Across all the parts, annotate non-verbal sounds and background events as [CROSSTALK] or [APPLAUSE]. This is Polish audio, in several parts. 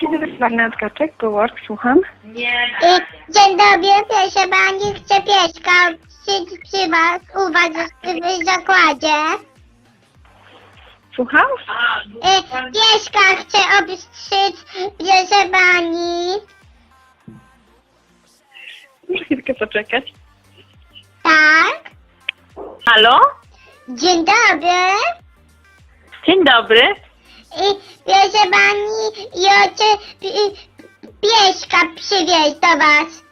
Dzień dobry, Marna Tkaczek, Cowork, słucham. Y, Dzień dobry, proszę pani, chcę pieska przy, przy was, u was w zakładzie. Słucham? Y, Pieska chcę obstrzyc, proszę pani. Muszę chwilkę poczekać. Tak? Halo? Dzień dobry. Dzień dobry. I proszę pani, ja chcę y, pieska przywieźć do was.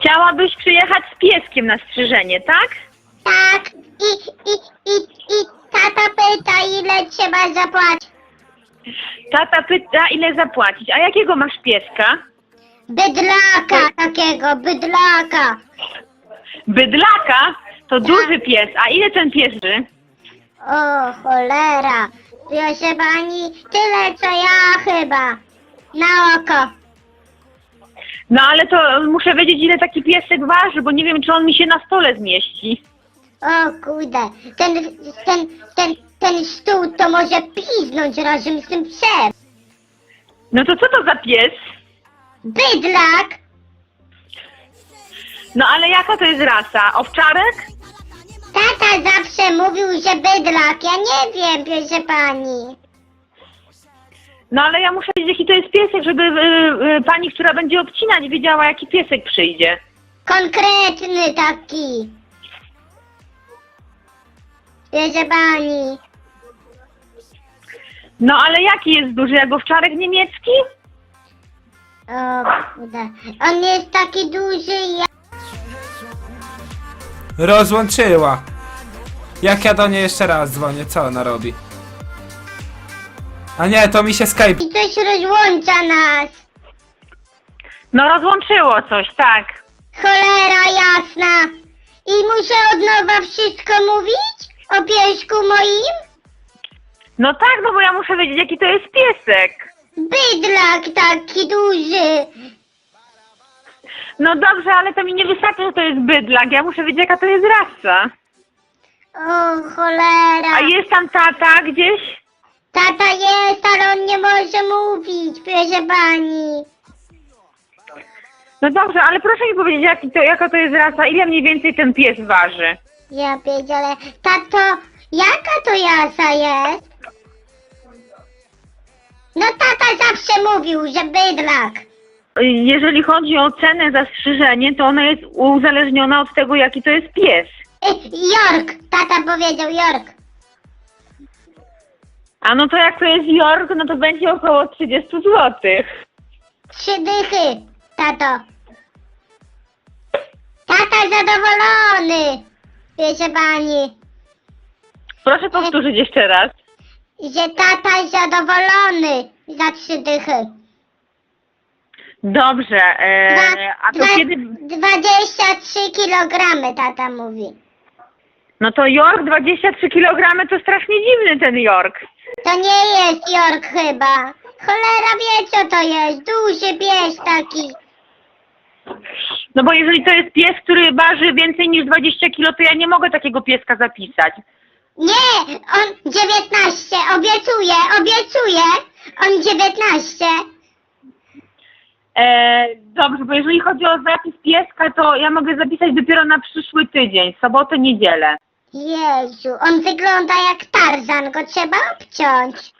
Chciałabyś przyjechać z pieskiem na strzyżenie, tak? Tak, i, i, i, i tata pyta, ile trzeba zapłacić. Tata pyta, ile zapłacić. A jakiego masz pieska? Bydlaka takiego, bydlaka. Bydlaka? To duży pies. A ile ten pies ży? O, cholera. Proszę pani, tyle co ja chyba. Na oko. No ale to muszę wiedzieć, ile taki piesek waży, bo nie wiem, czy on mi się na stole zmieści. O kurde, ten, ten, ten, ten stół to może piznąć razem z tym psem. No to co to za pies? Bydlak. No ale jaka to jest rasa? Owczarek? Że bydlak. Ja nie wiem, proszę pani. No ale ja muszę wiedzieć, jaki to jest piesek, żeby y, y, pani, która będzie obcinać, wiedziała, jaki piesek przyjdzie. Konkretny taki. Proszę pani. No ale jaki jest duży? Jak owczarek niemiecki? O kurde. On jest taki duży jak... Rozłączyła. Jak ja do niej jeszcze raz dzwonię, co ona robi? A nie, to mi się Skype. I coś rozłącza nas. No rozłączyło coś, tak. Cholera jasna. I muszę od nowa wszystko mówić? O piesku moim? No tak, no bo ja muszę wiedzieć, jaki to jest piesek. Bydlak taki duży. No dobrze, ale to mi nie wystarczy, że to jest bydlak. Ja muszę wiedzieć, jaka to jest rasa. O cholera. A jest tam tata gdzieś? Tata jest, ale on nie może mówić, proszę pani. No dobrze, ale proszę mi powiedzieć, jaki to, jaka to jest rasa, ile mniej więcej ten pies waży. Ja pierdzielę. Tato, jaka to jasa jest? No tata zawsze mówił, że bydlak. Jeżeli chodzi o cenę za strzyżenie, to ona jest uzależniona od tego, jaki to jest pies. [LAUGHS] York, tata powiedział York. A no to jak to jest York, no to będzie około 30 złotych. Trzy dychy, tato. Tata zadowolony, proszę pani, Proszę powtórzyć jeszcze raz. że tata jest zadowolony za trzy dychy. Dobrze, e, Dwa, a to dwa, kiedy... 23 kilogramy, tata mówi. No to York 23 kg to strasznie dziwny ten York. To nie jest York chyba. Cholera wie co to jest, duży pies taki. No bo jeżeli to jest pies, który waży więcej niż 20 kg, to ja nie mogę takiego pieska zapisać. Nie, on 19, obiecuję, obiecuję. On 19. E, dobrze, bo jeżeli chodzi o zapis pieska, to ja mogę zapisać dopiero na przyszły tydzień, sobotę, niedzielę. Jezu, on wygląda jak Tarzan, go trzeba obciąć.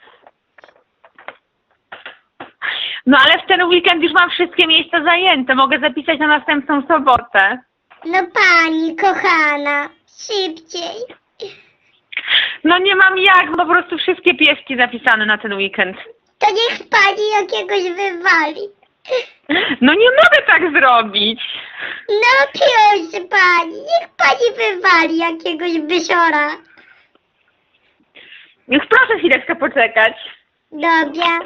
No ale w ten weekend już mam wszystkie miejsca zajęte, mogę zapisać na następną sobotę. No pani kochana, szybciej. No nie mam jak, po prostu wszystkie pieski zapisane na ten weekend. To niech pani jakiegoś wywali. No nie mogę tak zrobić. No proszę pani, niech pani wywali jakiegoś bysiora. Już proszę chwileczkę poczekać. Dobra.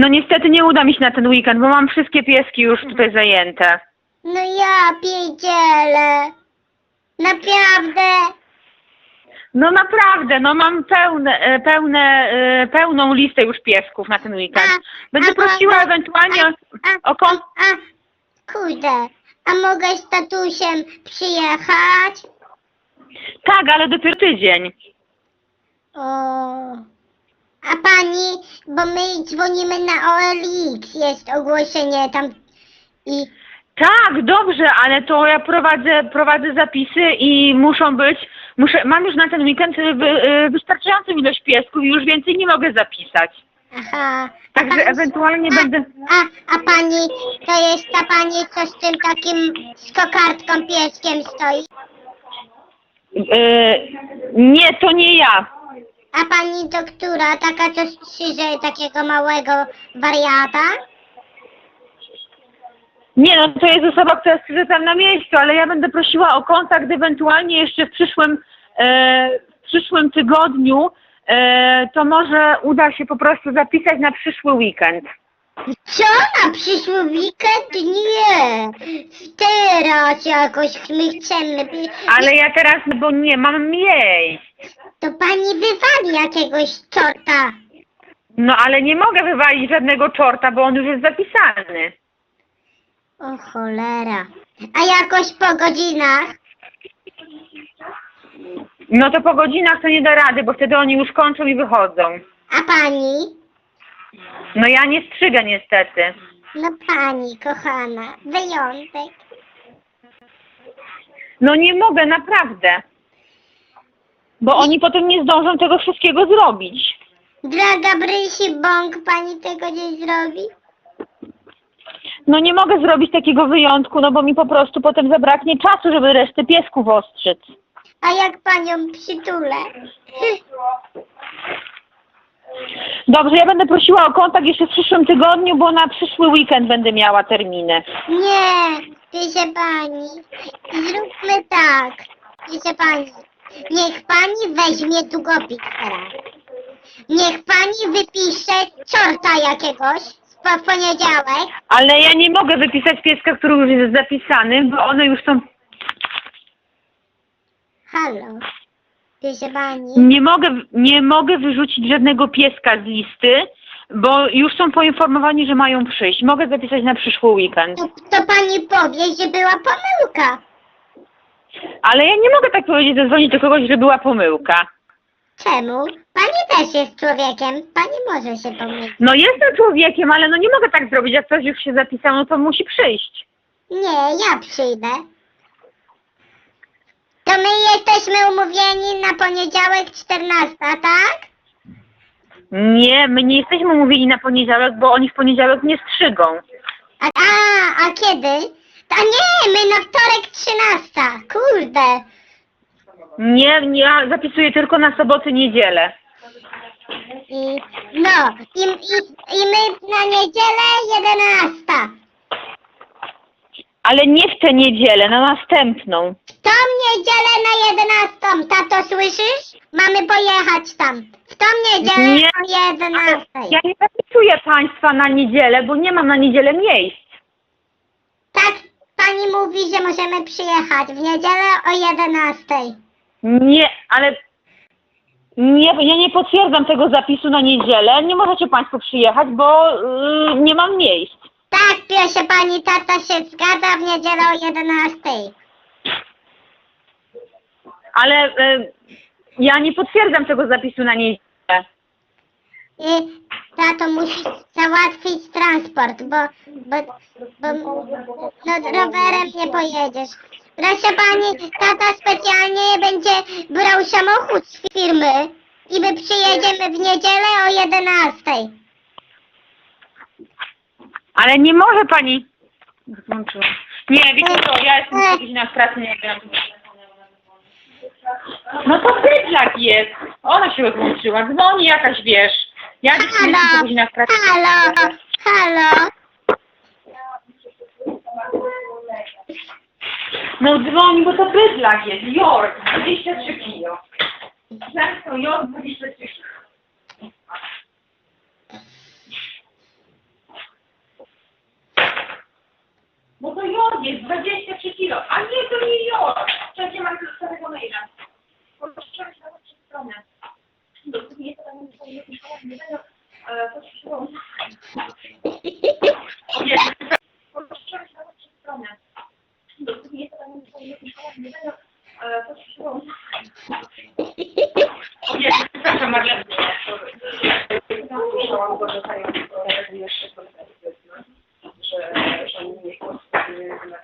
No niestety nie uda mi się na ten weekend, bo mam wszystkie pieski już tutaj zajęte. No ja pierdzielę. Naprawdę. No naprawdę, no mam pełne, e, pełne, e, pełną listę już piesków na ten weekend. Będę a prosiła mogę- ewentualnie A, o kon... a, kurde, a mogę z tatusiem przyjechać? Tak, ale dopiero tydzień. O. A pani, bo my dzwonimy na OLX, jest ogłoszenie tam i Tak, dobrze, ale to ja prowadzę, prowadzę zapisy i muszą być, muszę, mam już na ten weekend y, wy, y, wystarczającą ilość piesków i już więcej nie mogę zapisać. aha. Także pani- ewentualnie a, będę... A, a pani, to jest ta pani, co z tym takim skokardką pieskiem stoi? Y, nie, to nie ja. A pani to która? Taka, co strzyże takiego małego wariata? Nie, no to jest osoba, która strzyże tam na miejscu, ale ja będę prosiła o kontakt ewentualnie jeszcze w przyszłym, e, w przyszłym tygodniu. E, to może uda się po prostu zapisać na przyszły weekend. Co? Na przyszły weekend? Nie. Teraz jakoś my chcemy. Ale ja teraz, bo nie mam miejsc. To pani wywali jakiegoś czorta. No ale nie mogę wywalić żadnego czorta, bo on już jest zapisany. O cholera. A jakoś po godzinach? No to po godzinach to nie da rady, bo wtedy oni już kończą i wychodzą. A pani? No ja nie strzygę niestety. No pani, kochana. Wyjątek. No nie mogę, naprawdę. Bo oni potem nie zdążą tego wszystkiego zrobić. Draga Brysi Bąk, pani tego nie zrobi? No nie mogę zrobić takiego wyjątku, no bo mi po prostu potem zabraknie czasu, żeby resztę piesków ostrzyc. A jak panią przytulę? [LAUGHS] Dobrze, ja będę prosiła o kontakt jeszcze w przyszłym tygodniu, bo na przyszły weekend będę miała terminy. Nie, proszę pani. Zróbmy tak. Proszę pani. Niech pani weźmie długopis teraz. Niech pani wypisze czorta jakiegoś w poniedziałek. Ale ja nie mogę wypisać pieska, który już jest zapisany, bo one już są... Halo. Pani. Nie mogę, nie mogę wyrzucić żadnego pieska z listy, bo już są poinformowani, że mają przyjść. Mogę zapisać na przyszły weekend. To, to pani powie, że była pomyłka. Ale ja nie mogę tak powiedzieć, zadzwonić do kogoś, że była pomyłka. Czemu? Pani też jest człowiekiem. Pani może się pomylić. No jestem człowiekiem, ale no nie mogę tak zrobić. Jak ktoś już się zapisał, no to musi przyjść. Nie, ja przyjdę. To my jesteśmy umówieni na poniedziałek 14, tak? Nie, my nie jesteśmy umówieni na poniedziałek, bo oni w poniedziałek nie strzygą. A, a, a kiedy? A nie, my na wtorek 13. Kurde. Nie, nie, ja zapisuję tylko na soboty, niedzielę. I, no, i, i, i my na niedzielę 11. Ale nie w tę niedzielę, na następną. W tą niedzielę na 11. Tato, słyszysz? Mamy pojechać tam. W tą niedzielę Nie. o 11. Ja nie zapisuję państwa na niedzielę, bo nie mam na niedzielę miejsc. Tak, pani mówi, że możemy przyjechać w niedzielę o 11. Nie, ale nie, ja nie potwierdzam tego zapisu na niedzielę. Nie możecie państwo przyjechać, bo yy, nie mam miejsc. Tak, proszę pani, tata się zgadza w niedzielę o 11. Ale yy, ja nie potwierdzam tego zapisu na niedzielę. I tato musi załatwić transport, bo, bo, bo no, rowerem nie pojedziesz. Proszę pani, tata specjalnie będzie brał samochód z firmy i my przyjedziemy w niedzielę o 11. Ale nie może pani. Nie, wiecie co, ja jestem w godzinach pracy, nie wiem. No to bydlak jest. Ona się wyłączyła. Dzwoni jakaś, wiesz. Ja jestem w Halo, godzinach pracy. halo, halo. No dzwoni, bo to bydlak jest. Jork, 23 kilo. Często Jork 23 kilo. Bo to Jork jest 23 kilo, a nie to nie Jork. Przecież mam starego maila. Proszę, Przepraszam, Marlena. Słyszałam go, że panią jeszcze pozytywna, że pani nie postawuje na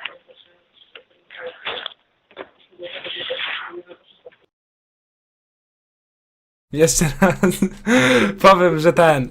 Jeszcze raz powiem, że ten.